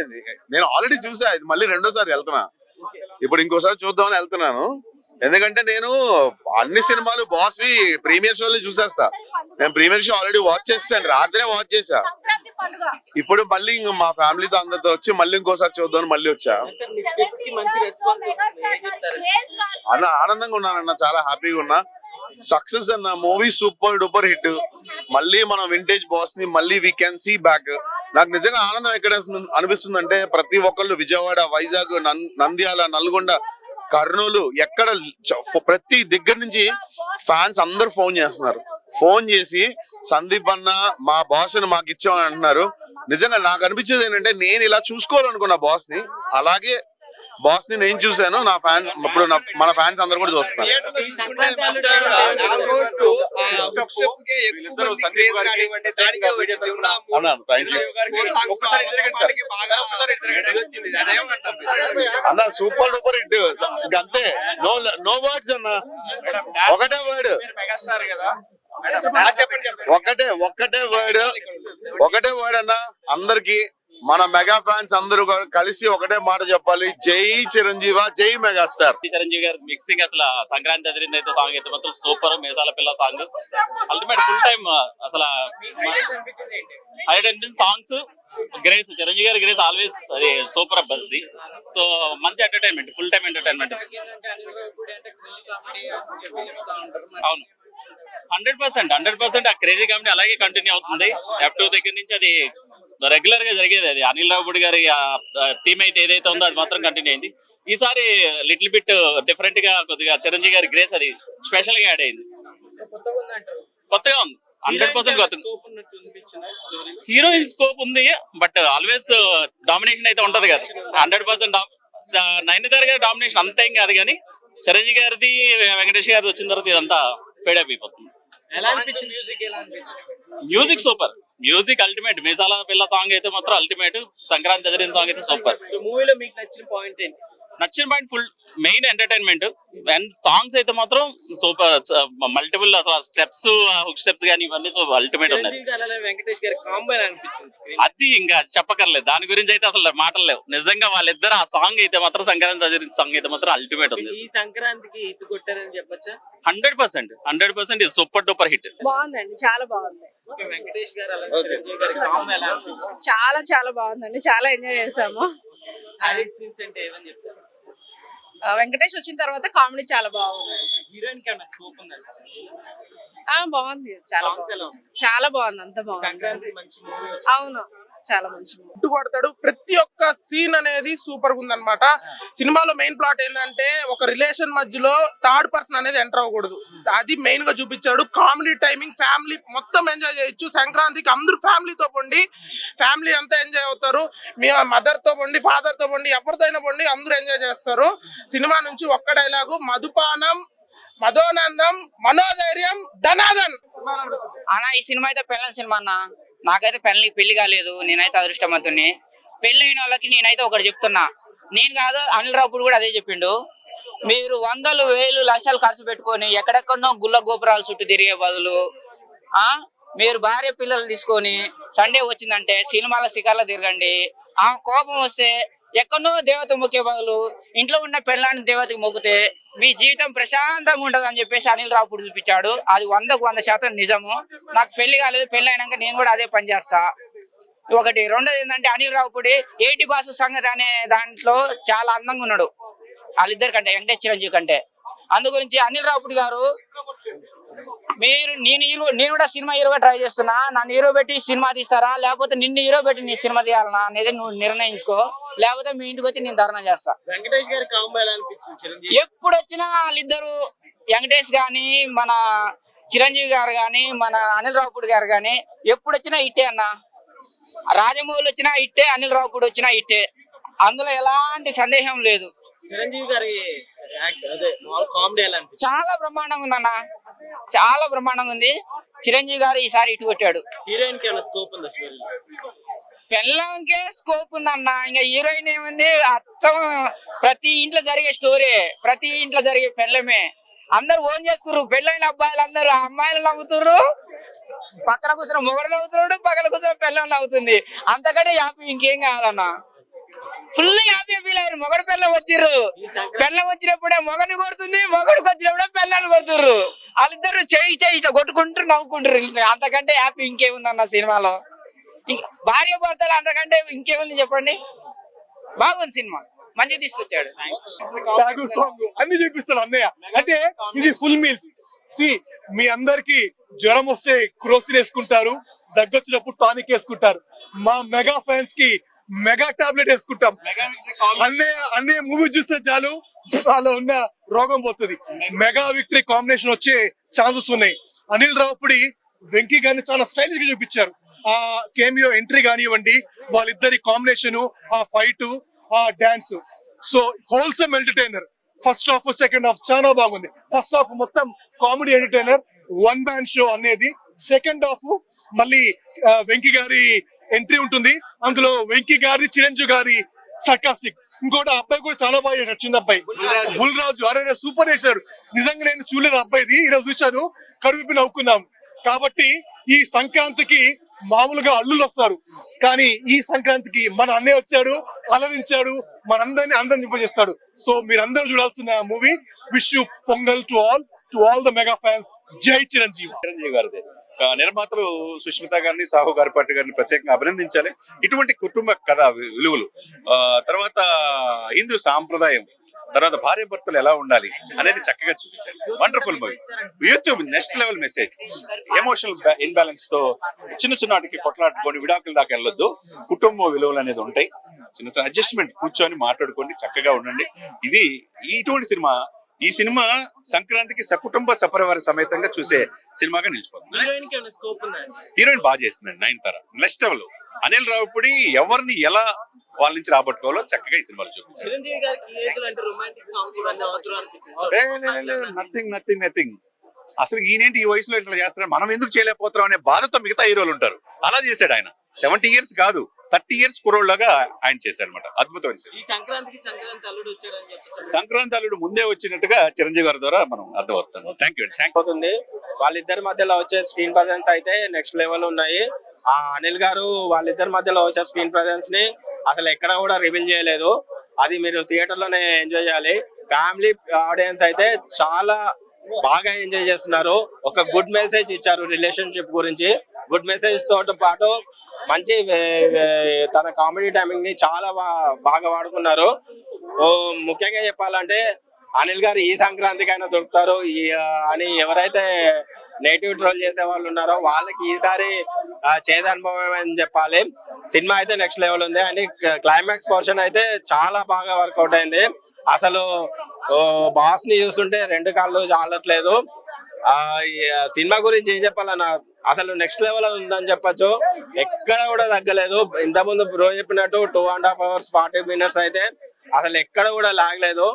అయిపోయింది. నేను ఆల్రెడీ చూసా ఇది మళ్ళీ రెండోసారి వెళ్తున్నా. ఇప్పుడు ఇంకోసారి చూద్దామని వెళ్తున్నాను. ఎందుకంటే నేను అన్ని సినిమాలు బాస్ వి ప్రీమియర్ షోలు చూసేస్తా. నేను ప్రీమియర్ షో ఆల్రెడీ వాచ్ చేసాను రాత్రే వాచ్ చేసా. ఇప్పుడు మళ్ళీ ఇంక మా ఫ్యామిలీతో అందరితో వచ్చి మళ్ళీ ఇంకోసారి చూద్దామని మళ్ళీ వచ్చా. అన్న ఆనందంగా ఉన్నానన్న చాలా హ్యాపీగా ఉన్నా. సక్సెస్ అన్న మూవీ సూపర్ డూపర్ హిట్ మళ్ళీ మన వింటేజ్ బాస్ని మళ్ళీ వీ క్యాన్ సీ బ్యాక్ నాకు నిజంగా ఆనందం ఎక్కడ అనిపిస్తుంది అంటే ప్రతి ఒక్కళ్ళు విజయవాడ వైజాగ్ నంద్యాల నల్గొండ కర్నూలు ఎక్కడ చ- ప్రతి దగ్గర నుంచి ఫ్యాన్స్ అందరూ ఫోన్ చేస్తున్నారు. ఫోన్ చేసి సందీప్ అన్న మా బాస్ని మాకు ఇచ్చామని అంటున్నారు. నిజంగా నాకు అనిపించేది ఏంటంటే నేను ఇలా చూసుకోవాలనుకున్న బాస్ని అలాగే బాస్ని నేను చూశాను నా ఫ్యాన్స్ ఇప్పుడు నా- మన ఫ్యాన్స్ అందరూ కూడా చూస్తున్నారు అన్న సూపర్ డూపర్ హిట్ అంతే నో నో వర్డ్స్ అన్న ఒకటే వర్డ్ ఒకటే ఒక్కటే వర్డ్ ఒకటే వర్డ్ అన్న అందరికి మన మెగా ఫ్యాన్స్ అందరూ కలిసి ఒకటే మాట చెప్పాలి. జై చిరంజీవ జై మెగాస్టార్. చిరంజీవి గారి మిక్సింగ్ అసలు సంక్రాంతి ఎదిరింది అయితే సాంగ్ అయితే మాత్రం super Meesaala Pilla song ultimate full time అసలు హైలైట్ అనిపించిన సాంగ్స్ గ్రేస్ చిరంజీవి గారి గ్రేస్ ఆల్వేస్ అది సూపర్ అబ్బది సో మంచి ఎంటర్టైన్మెంట్ ఫుల్ టైం ఎంటర్టైన్మెంట్ అవును. హండ్రెడ్ పర్సెంట్ హండ్రెడ్ పర్సెంట్ ఆ క్రేజీ కామెడీ అలాగే కంటిన్యూ అవుతుంది. ఎఫ్ టూ దగ్గర నుంచి అది రెగ్యులర్గా జరిగేది అది. అనిల్ రావుడి గారి థీమ్ అయితే ఏదైతే ఉందో అది మాత్రం కంటిన్యూ అయింది. ఈసారి లిటిల్ బిట్ డిఫరెంట్గా కొద్దిగా చిరంజీవి గారి గ్రేస్ అది స్పెషల్గా యాడ్ అయింది. కొత్తగా ఉంది. హండ్రెడ్ పర్సెంట్ కొత్త హీరోయిన్ స్కోప్ ఉంది బట్ ఆల్వేస్ డామినేషన్ అయితే ఉంటది కదా. హండ్రెడ్ పర్సెంట్ నైన్ గారి డామినేషన్ అంతేం కాదు కానీ చిరంజీవి గారిది వెంకటేష్ గారిది వచ్చిన తర్వాత ఇదంతా ఫేడ్ అయిపోతుంది ఎలా అనిపించింది? మ్యూజిక్ ఎలా అనిపించింది? Music super music ultimate Meesaala Pilla song అయితే మాత్రం అల్టిమేట్ సంక్రాంతి ఎదిరిన సాంగ్ అయితే సూపర్ మూవీలో మీకు నచ్చిన పాయింట్ ఏంటి? నచ్చిన point full main entertainment. And songs అయితే మాత్రం సూపర్ మల్టిపుల్ అసలు స్టెప్స్ హుక్ స్టెప్స్ కానీ ఇవన్నీ అల్టిమేట్ ఉన్నాయి. అది ఇంకా చెప్పకర్లేదు దాని గురించి అయితే అసలు మాటలు లేవు. నిజంగా వాళ్ళిద్దరు ఆ సాంగ్ అయితే మాత్రం సంక్రాంతి ఎదిరిన సాంగ్ అయితే మాత్రం అల్టిమేట్ ఉంది. ఈ సంక్రాంతికి ఇటు కొట్టారని చెప్పొచ్చా? హండ్రెడ్ పర్సెంట్ హండ్రెడ్ పర్సెంట్ ఇది సూపర్ డూపర్ హిట్. బాగుందండి చాలా బాగుంది. చాలా చాలా బాగుందండి చాలా ఎంజాయ్ చేసాము హైలైట్ సీన్స్ అంటే ఏమని చెప్తారు ఆ, వెంకటేష్ వచ్చిన తర్వాత కామెడీ చాలా బాగుంది. హీరోయిన్కి స్కోప్ బాగుంది. చాలా చాలా బాగుంది. అంత బాగుంది. అవును. చాలా మంచి. హిట్ కొడతాడు. ప్రతి ఒక్క సీన్ అనేది సూపర్గా ఉందన్నమాట. సినిమాలో మెయిన్ ప్లాట్ ఏంటంటే ఒక రిలేషన్ మధ్యలో థర్డ్ పర్సన్ అనేది ఎంటర్ అవ్వకూడదు. అది మెయిన్గా చూపించాడు. కామెడీ టైమింగ్ ఫ్యామిలీ మొత్తం ఎంజాయ్ చేయొచ్చు. సంక్రాంతికి అందరూ ఫ్యామిలీతో పండి ఫ్యామిలీ అంతా ఎంజాయ్ అవుతారు. మీ మదర్తో పండి ఫాదర్తో పండి ఎవరితోనైనా పండి అందరూ ఎంజాయ్ చేస్తారు. సినిమా నుంచి ఒక్క డైలాగు మధుపానం మధోనందం మనోధైర్యం ధనాదన్ అన్న ఈ సినిమా అయితే పెళ్ళని సినిమా అన్న. నాకైతే పెళ్ళి పెళ్ళి కాలేదు నేనైతే అదృష్టవంతుని పెళ్ళి అయిన వాళ్ళకి నేనైతే ఒకటి చెప్తున్నా. నేను కాదు అనిల్ రాపుడు కూడా అదే చెప్పిండు. మీరు వందలు వేలు లక్షలు ఖర్చు పెట్టుకొని ఎక్కడెక్కడో గుల్ల గోపురాలు చుట్టూ తిరిగే బదులు ఆ మీరు భార్య పిల్లలు తీసుకొని సండే వచ్చిందంటే సినిమాల శిఖర్లో తిరగండి. ఆ కోపం వస్తే ఎక్కడో దేవత మొక్కే బదులు ఇంట్లో ఉన్న పెళ్ళాన్ని దేవతకి మొక్కితే మీ జీవితం ప్రశాంతంగా ఉంటదని అని చెప్పేసి అనిల్ రాపుడు చూపించాడు. అది వందకు వంద శాతం నిజము. నాకు పెళ్ళి కాలేదు పెళ్ళి అయినాక నేను కూడా అదే పని చేస్తా. ఒకటి. రెండోది ఏంటంటే అనిల్ రావుపూడి ఏటి బాసు సంగతి అనే దాంట్లో చాలా అందంగా ఉన్నాడు. వాళ్ళిద్దరి కంటే వెంకటేశ్వరంజీ చిరంజీవి కంటే. అందు గురించి అనిల్ రావుపూడి గారు మీరు నేను హీరో నేను కూడా సినిమా హీరోగా ట్రై చేస్తున్నా. నన్ను హీరో పెట్టి సినిమా తీస్తారా? లేకపోతే నిన్ను హీరో పెట్టి నీ సినిమా తీయాలనా? అనేది నువ్వు నిర్ణయించుకో. లేకపోతే మీ ఇంటికి వచ్చి నేను ధర్నా చేస్తా. వెంకటేష్ గారి ఎప్పుడు వచ్చినా వాళ్ళిద్దరు వెంకటేష్ గాని మన చిరంజీవి గారు గాని మన అనిల్ రావుపూడి గారు గాని ఎప్పుడు వచ్చినా ఇట్టే అన్న. రాజమౌళి వచ్చినా ఇట్టే అనిల్ రావుపూడి వచ్చినా ఇట్టే అందులో ఎలాంటి సందేహం లేదు. చిరంజీవి గారి చాలా బ్రహ్మాండంగా ఉందన్న. చాలా బ్రహ్మాండంగా ఉంది. చిరంజీవి గారు ఈసారి ఇటు కొట్టాడు. హీరోయిన్కి స్కోప్ ఉందా పెళ్ళంకే స్కోప్ ఉందన్న. ఇంకా హీరోయిన్ ఏముంది? అచ్చం ప్రతి ఇంట్లో జరిగే స్టోరీ ప్రతి ఇంట్లో జరిగే పెళ్ళమే. అందరు ఓన్ చేసుకుర్రు. పెళ్ళైన అబ్బాయిలు అందరూ అమ్మాయిలు నవ్వుతుర్రు. పక్కన కూర్చున్న మొగడు నవ్వుతున్నాడు. పక్కన కూర్చున్న పెళ్ళం నవ్వుతుంది. అంతకంటే ఇంకేం కావాలన్న? ఫుల్ హ్యాపీ ఫీల్ అయ్యారు. మొగడు పిల్ల వచ్చిర్రు. పిల్ల వచ్చినప్పుడే మొగని కొడుతుంది మొగడికి వచ్చినప్పుడే పిల్లలు కొడుతుర్రు. వాళ్ళిద్దరు చేయి చేయి కొట్టుకుంటారు నవ్వుకుంటారు అంతకంటే హ్యాపీ ఇంకేముంది అన్న సినిమాలో? భార్య భర్తలు అంతకంటే ఇంకేముంది చెప్పండి? బాగుంది సినిమా. మంచిగా తీసుకొచ్చాడు. అన్ని చూపిస్తాడు అన్నయ్య. అంటే ఇది ఫుల్ మీల్స్ సి మీ అందరికి జ్వరం వస్తే క్రోసిన్ వేసుకుంటారు దగ్గొచ్చినప్పుడు టానిక్ వేసుకుంటారు. మా మెగా ఫ్యాన్స్కి మెగా టాబ్లెట్ వేసుకుంటాం. అన్నయ్య అన్నయ్య మూవీ చూస్తే చాలు వాళ్ళ ఉన్న రోగం పోతుంది. మెగా విక్టరీ కాంబినేషన్ వచ్చే ఛాన్సెస్ ఉన్నాయి. అనిల్ రావుపుడి వెంకీ గారిని చాలా స్టైలిష్గా చూపించారు. ఆ కేమియో ఎంట్రీ కానివ్వండి వాళ్ళిద్దరి కాంబినేషన్ ఆ ఫైట్ ఆ dance. So wholesome entertainer. First half second half చాలా బాగుంది. ఫస్ట్ హాఫ్ మొత్తం comedy entertainer one man show అనేది. సెకండ్ హాఫ్ మళ్ళీ వెంకీ గారి ఎంట్రీ ఉంటుంది. అందులో వెంకీ గారి చిరంజీవి గారి సర్కాస్టిక్ ఇంకోటి అబ్బాయి కూడా చాలా బాగా చేశాడు చిన్న అబ్బాయి. బుల్రాజు. అరే సూపర్ చేశాడు. నిజంగా నేను చూడలేదు అబ్బాయిది. ఈరోజు చూశాను. కడుపు నవ్వుకున్నాం. కాబట్టి ఈ సంక్రాంతికి మామూలుగా అల్లులు వస్తారు. కానీ ఈ సంక్రాంతికి మన అన్నయ్య వచ్చాడు అలరించాడు మనందరినీ అందరం నింపజేస్తాడు. సో మీరందరూ చూడాల్సిన movie. Wish you Pongal to all to all the mega fans జై చిరంజీవి. చిరంజీవి గారిది. నిర్మాతలు సుష్మిత గారిని సాహు గారి పార్టీ గారిని ప్రత్యేకంగా అభినందించాలి. ఇటువంటి కుటుంబ కథ విలువలు తర్వాత హిందూ సాంప్రదాయం తర్వాత భార్య భర్తలు ఎలా ఉండాలి అనేది చక్కగా చూపించాలి wonderful movie YouTube next level message emotional ఇన్బ్యాలెన్స్తో చిన్న చిన్నటికి కొట్లాడుకొని విడాకుల దాకా వెళ్ళొద్దు. కుటుంబ విలువలు అనేది ఉంటాయి. చిన్న చిన్న అడ్జస్ట్మెంట్ కూర్చొని మాట్లాడుకోండి చక్కగా ఉండండి. ఇది ఇటువంటి సినిమా ఈ సినిమా సంక్రాంతికి సకుటుంబ సపరివార సమేతంగా చూసే సినిమాగా నిలిచిపోతుంది. హీరోయిన్ బాగా చేసిందండి నైన్ తర. Next level. అనిల్ రావుపూడి ఎవరిని ఎలా వాళ్ళ నుంచి రాబట్టుకోవాలో చక్కగా ఈ సినిమాలో చూపించారు. నథింగ్ నథింగ్ నథింగ్ అసలు ఈయనేంటి ఈ వయసులో ఇట్లా చేస్తారు మనం ఎందుకు చేయలేకపోతున్నాం అనే బాధతో మిగతా హీరోలు ఉంటారు. అలా చేశాడు ఆయన. సెవెంటీ ఇయర్స్ కాదు. థర్టీ ఇయర్స్ కురోళ్ళగా ఆయన అనమాట అద్భుతమైన సినిమా. చెప్పచ్చు సంక్రాంతి అల్లుడు ముందే వచ్చినట్టుగా చిరంజీవి గారి ద్వారా మనం అర్థమవుతాం థ్యాంక్ యూ థ్యాంక్ అవుతుంది. వాళ్ళిద్దరి మధ్యలో వచ్చే స్క్రీన్ ప్రజెన్స్ అయితే నెక్స్ట్ లెవెల్ ఉన్నాయి. ఆ అనిల్ గారు వాళ్ళిద్దరి మధ్యలో వచ్చే స్క్రీన్ ప్రజెన్స్ని అసలు ఎక్కడ కూడా రివీల్ చేయలేదు. అది మీరు థియేటర్లోనే ఎంజాయ్ చేయాలి. ఫ్యామిలీ ఆడియన్స్ అయితే చాలా బాగా ఎంజాయ్ చేస్తున్నారు. ఒక గుడ్ మెసేజ్ ఇచ్చారు రిలేషన్షిప్ గురించి. గుడ్ మెసేజ్ తోటి పాటు మంచి తన కామెడీ టైమింగ్ని చాలా బాగా వాడుకున్నారు. ముఖ్యంగా చెప్పాలంటే అనిల్ గారు ఈ సంక్రాంతికైనా దొరుకుతారు. అని ఎవరైతే నెగిటివ్ ట్రోల్ చేసే వాళ్ళు ఉన్నారో వాళ్ళకి ఈసారి ఆ, చేదు అనుభవం అని చెప్పాలి. సినిమా అయితే నెక్స్ట్ లెవెల్ ఉంది. అని క్లైమాక్స్ పోర్షన్ అయితే చాలా బాగా వర్కౌట్ అయింది. అసలు బాస్ని చూస్తుంటే రెండు కాళ్ళు చాలట్లేదు ఆ సినిమా గురించి ఏం చెప్పాలన్నా అసలు నెక్స్ట్ లెవెల్ ఉందని చెప్పొచ్చు. ఎక్కడ కూడా తగ్గలేదు. ఇంత ముందు బ్రో చెప్పినట్టు two and half hours forty minutes అయితే అసలు ఎక్కడ కూడా లాగలేదు.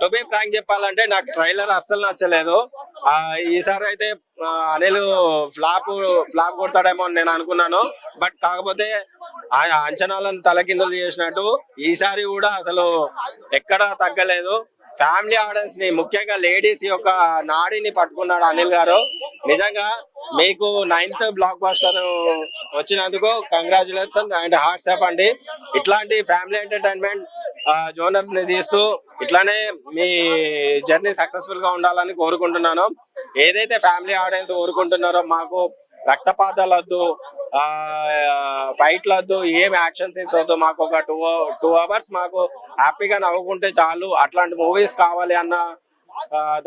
టు బి ఫ్రాంక్ చెప్పాలంటే నాకు ట్రైలర్ అస్సలు నచ్చలేదు. ఆ ఈసారి అయితే అనిల్ ఫ్లాప్ ఫ్లాప్ కొడతాడేమో అని నేను అనుకున్నాను. బట్ కాకపోతే ఆ అంచనాలను తలకిందులు చేసినట్టు ఈసారి కూడా అసలు ఎక్కడ తగ్గలేదు. ఫ్యామిలీ ఆడియన్స్ని ముఖ్యంగా లేడీస్ యొక్క నాడిని పట్టుకున్నాడు అనిల్ గారు. నిజంగా మీకు నైన్త్ బ్లాక్ బస్టర్ వచ్చినందుకు కంగ్రాచులేషన్ అండ్ హార్ట్స్ ఆఫ్ అండి. ఇట్లాంటి ఫ్యామిలీ ఎంటర్టైన్మెంట్ జోనర్ని తీస్తూ ఇట్లానే మీ జర్నీ సక్సెస్ఫుల్గా ఉండాలని కోరుకుంటున్నాను. ఏదైతే ఫ్యామిలీ ఆడియన్స్ కోరుకుంటున్నారో మాకు రక్తపాతాలు వద్దు ఫైట్లు వద్దు ఏం యాక్షన్ సీన్స్ వద్దు మాకు ఒక టూ టూ అవర్స్ మాకు హ్యాపీగా నవ్వుకుంటే చాలు. అట్లాంటి మూవీస్ కావాలి అన్న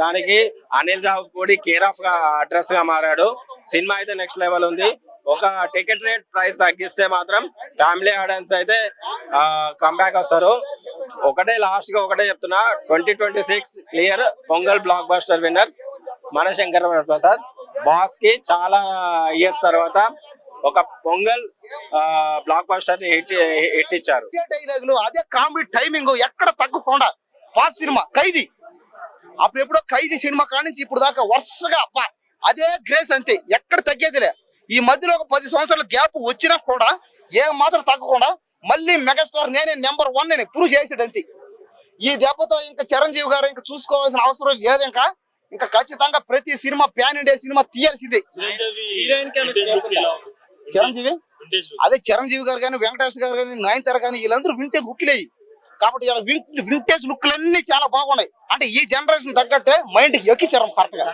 దానికి అనిల్ రావు కూడా కేర్ ఆఫ్గా అడ్రస్గా మారాడు. సినిమా అయితే నెక్స్ట్ లెవెల్ ఉంది. ఒక టికెట్ రేట్ ప్రైస్ తగ్గిస్తే మాత్రం ఫ్యామిలీ ఆడియన్స్ అయితే కంబ్యాక్ వస్తారు. ఒకటే లాస్ట్గా ఒకటే చెప్తున్నా. Twenty twenty six clear Pongal blockbuster winner మన శంకర్ ప్రసాద్. బాస్కి చాలా ఇయర్స్ తర్వాత ఒక పొంగల్ బ్లాక్ బస్టర్ని హిట్ ఇచ్చారు. అదే డైలాగులు అదే కామెడీ టైమింగ్ ఎక్కడ తగ్గకుండా పాస్ సినిమా ఖైదీ. అప్పుడు ఎప్పుడో ఖైదీ సినిమా కానించి ఇప్పుడు దాకా వరుసగా అబ్బా అదే గ్రేస్ అంతే ఎక్కడ తగ్గేదిలే. ఈ మధ్యలో ఒక పది సంవత్సరాల గ్యాప్ వచ్చినా కూడా ఏ మాత్రం తగ్గకుండా మళ్ళీ మెగాస్టార్ నేనే నెంబర్ వన్ నేను ప్రూవ్ చేసాడు అంతే. ఈ దెబ్బతో ఇంకా చిరంజీవి గారు ఇంకా చూసుకోవాల్సిన అవసరం లేదు ఇంకా. ఇంకా ఖచ్చితంగా ప్రతి సినిమా ప్యాన్ ఇండియా సినిమా తీయాల్సిందే. చిరంజీవి? అదే చిరంజీవి గారు కానీ వెంకటేష్ గారు కానీ నయనతార కానీ వీళ్ళందరూ వింటేజ్ లుక్లే కాబట్టి ఇలా వింటేజ్ లుక్లన్నీ చాలా బాగున్నాయి. అంటే ఈ జనరేషన్ తగ్గట్టే మైండ్ ఎక్కిచ్చారు కరెక్ట్గా.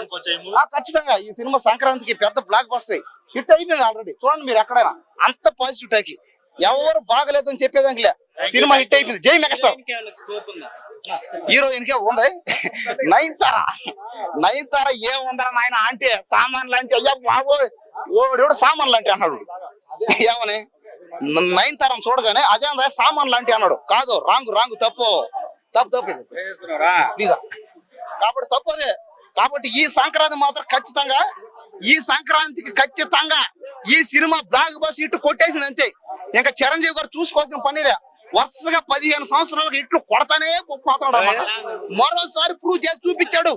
అనుకోవచ్చేమో ఆ, ఖచ్చితంగా. ఈ సినిమా సంక్రాంతికి పెద్ద బ్లాక్ బస్టర్ హిట్ అయిపోయింది ఆల్రెడీ చూడండి మీరు ఎక్కడైనా. అంత పాజిటివ్ టాకి ఎవరు బాగలేదని చెప్పేదానికి లే. సినిమా హిట్ అయిపోయింది. జై మెగాస్టార్. హీరోయిన్ కే ఉంది? నయనతార. నయనతార ఏముందరా నాయన? అంటే సామాన్లు అంటే అయ్యా బాబోయ్. ఓడు సామాన్లు అంటే అన్నాడు. ఏమని? నయనతారం చూడగానే అదే అందా సామాన్లు అంటే అన్నాడు. కాదు రాంగు రాంగు తప్పు. తప్పు తప్పు. నిజం కాబట్టి తప్పు అదే. కాబట్టి ఈ సంక్రాంతి మాత్రం ఖచ్చితంగా ఈ సంక్రాంతికి ఖచ్చితంగా ఈ సినిమా బ్లాక్ బస్ ఇట్టు కొట్టేసింది అంతే. ఇంకా చిరంజీవి గారు చూసుకోవాల్సిన పనిలే వరుసగా పదిహేను సంవత్సరాలకు ఇట్లు కొడతానే పోతాడు అన్నమాట. మరోసారి ప్రూవ్ చేసి చూపించాడు.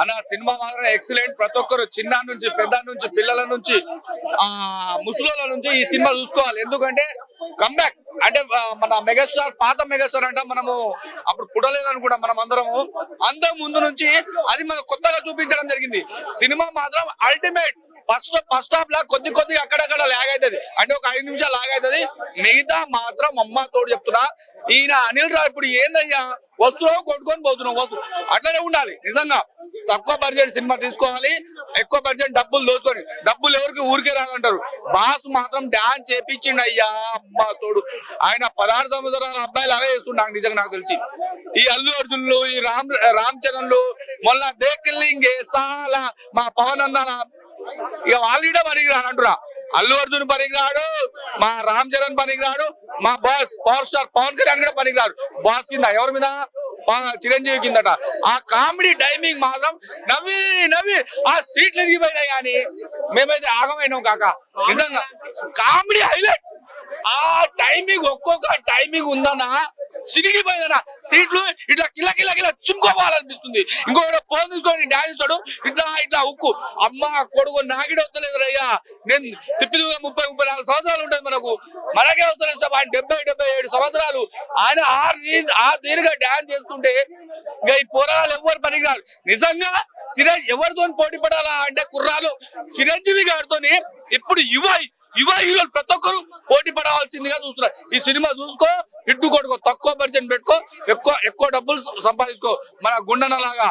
అన్న సినిమా మాత్రం ఎక్సలెంట్ ప్రతి ఒక్కరు చిన్న నుంచి పెద్ద నుంచి పిల్లల నుంచి ఆ ముసలోళ్ళ నుంచి ఈ సినిమా చూసుకోవాలి. ఎందుకంటే కంబ్యాక్ అంటే మన మెగాస్టార్ పాత మెగాస్టార్ అంటే మనము అప్పుడు పుట్టలేదు కూడా మనం అందరము అందం ముందు నుంచి అది మనం కొత్తగా చూపించడం జరిగింది. సినిమా మాత్రం అల్టిమేట్ ఫస్ట్ ఫస్ట్ హాఫ్ లా కొద్ది కొద్దిగా అక్కడక్కడ లాగ్ అవుతుంది అంటే ఒక ఐదు నిమిషాలు లాగ్ అవుతుంది మిగతా మాత్రం అమ్మ తోడు చెప్తున్నా. ఈయన అనిల్ రావు ఇప్పుడు ఏందయ్యా? వస్తున్నావు కొట్టుకొని పోతున్నావు వస్తు అట్లనే ఉండాలి నిజంగా. తక్కువ బడ్జెట్ సినిమా తీసుకోవాలి ఎక్కువ బడ్జెట్ డబ్బులు దోచుకొని. డబ్బులు ఎవరికి ఊరికే రాదంటారు. బాస్ మాత్రం డాన్స్ చేపించిండు అయ్యా అమ్మ తోడు. ఆయన పదహారు సంవత్సరాల అబ్బాయిలు అలా చేస్తుండ నిజంగా నాకు తెలిసి. ఈ అల్లు అర్జున్లు ఈ రామ్ రామ్ చరణ్లు మొన్న దేకలింగే సాలా మా పవన్ అన్నాల ఇక వాళ్ళ పనికిరాడు అంటున్నా అల్లు అర్జున్ పనికిరాడు మా రామ్ చరణ్ పనికిరాడు మా boss power star Pawan Kalyan కూడా పనికిరాడు. బాస్ కింద ఎవరి మీద? చిరంజీవి కిందట. ఆ కామెడీ టైమింగ్ మాత్రం నవ్వి నవ్వి ఆ సీట్లు ఎరిగిపోయినాయి కానీ మేమైతే ఆగమైనాం కాక. నిజంగా కామెడీ హైలైట్. ఆ టైమింగ్ ఒక్కొక్క టైమింగ్ ఉందన్నా సిరిగిపోయిందన్న సీట్లు ఇట్లా కిల్ల కిల్ల కిల్ల చుంకోవాలనిపిస్తుంది. ఇంకొకటి ఫోన్ తీసుకొని డాన్స్ ఇస్తాడు. ఇట్లా ఇట్లా ఉక్కు. అమ్మ కొడుకు నాగిడ వస్తలేదు అయ్యా నేను తిప్పి ముప్పై ముప్పై నాలుగు సంవత్సరాలు ఉంటుంది మనకు. మనకే వస్తారు ఇష్టం. ఆయన డెబ్బై డెబ్బై ఏడు సంవత్సరాలు. ఆయన ఆ ఆ తీరుగా డాన్స్ చేస్తుంటే ఇంకా ఈ పోరాలు ఎవరు పనికిరారు. నిజంగా చిరంజీ ఎవరితో పోటీ పడాలా అంటే కుర్రాలు? చిరంజీవి గారితోని ఇప్పుడు యువ యువ హీరోలు ప్రతి ఒక్కరు పోటీ పడవలసిందిగా చూస్తున్నారు. ఈ సినిమా చూసుకో ఇట్టు కొట్టుకో తక్కువ బడ్జెట్ పెట్టుకో ఎక్కువ ఎక్కువ డబ్బులు సంపాదించుకో. మన గుండెన లాగా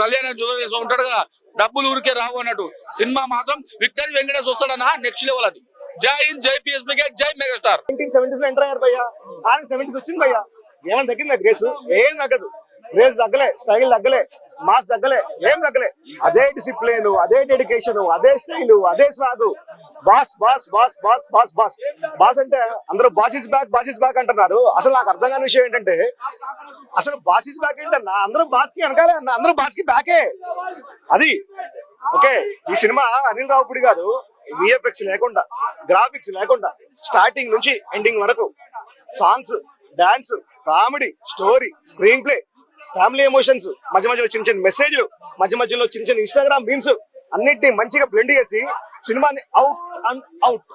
కళ్యాణ జ్యువెలర్స్ ఉంటాడు కదా డబ్బులు ఊరికే రావు అన్నట్టు. సినిమా మాత్రం విక్టరీ వెంకటేష్ వస్తాడన్నా నెక్స్ట్ లెవెల్ అది. జై హింద్ జై పిఎస్పీకే జై మెగాస్టార్ సెవెంటీస్ ఎంటర్ అయ్యారు భయ్యా. ఆయన సెవెంటీస్ వచ్చింది భయ్యా. ఏమైనా తగ్గిందా గ్రేస్ ఏం తగ్గదు. గ్రేస్ తగ్గలే స్టైల్ తగ్గలే మాస్ తగ్గలే ఏం తగ్గలే. అదే డిసిప్లిన్ అదే డెడికేషన్ అదే స్టైల్ అదే swag boss boss boss boss boss boss. Boss అంటే అందరూ బాసిస్ బ్యాక్ బాసిస్ బ్యాక్ అంటున్నారు. అసలు నాకు అర్థం కాని విషయం ఏంటంటే అసలు బాసిస్ బ్యాక్ ఏంటన్నా? అందరూ బాస్కి వెనకాలే అన్న అందరూ బాస్కి బ్యాకే అది. ఓకే ఈ సినిమా అనిల్ రావుపూడి గారు విఎఫ్ఎక్స్ లేకుండా గ్రాఫిక్స్ లేకుండా స్టార్టింగ్ నుంచి ఎండింగ్ వరకు songs dance comedy story screenplay family emotions మధ్య మధ్యలో చిన్న చిన్న మెసేజ్లు మధ్య మధ్యలో చిన్న చిన్న ఇన్స్టాగ్రామ్ మీమ్స్ అన్నిటిని మంచిగా బ్లెండ్ చేసి సినిమాని out and out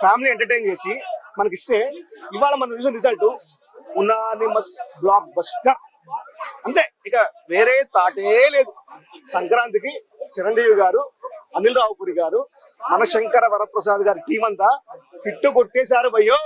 family entertain చేసి మనకి ఇస్తే ఇవాళ మనం చూసిన రిజల్ట్ ఉనానిమస్ బ్లాక్ బస్టర్ అంతే ఇక వేరే తాటే లేదు. సంక్రాంతికి చిరంజీవి గారు అనిల్ రావుపురి గారు మన శంకర వరప్రసాద్ గారి టీం అంతా హిట్ కొట్టేశారు భయ్యో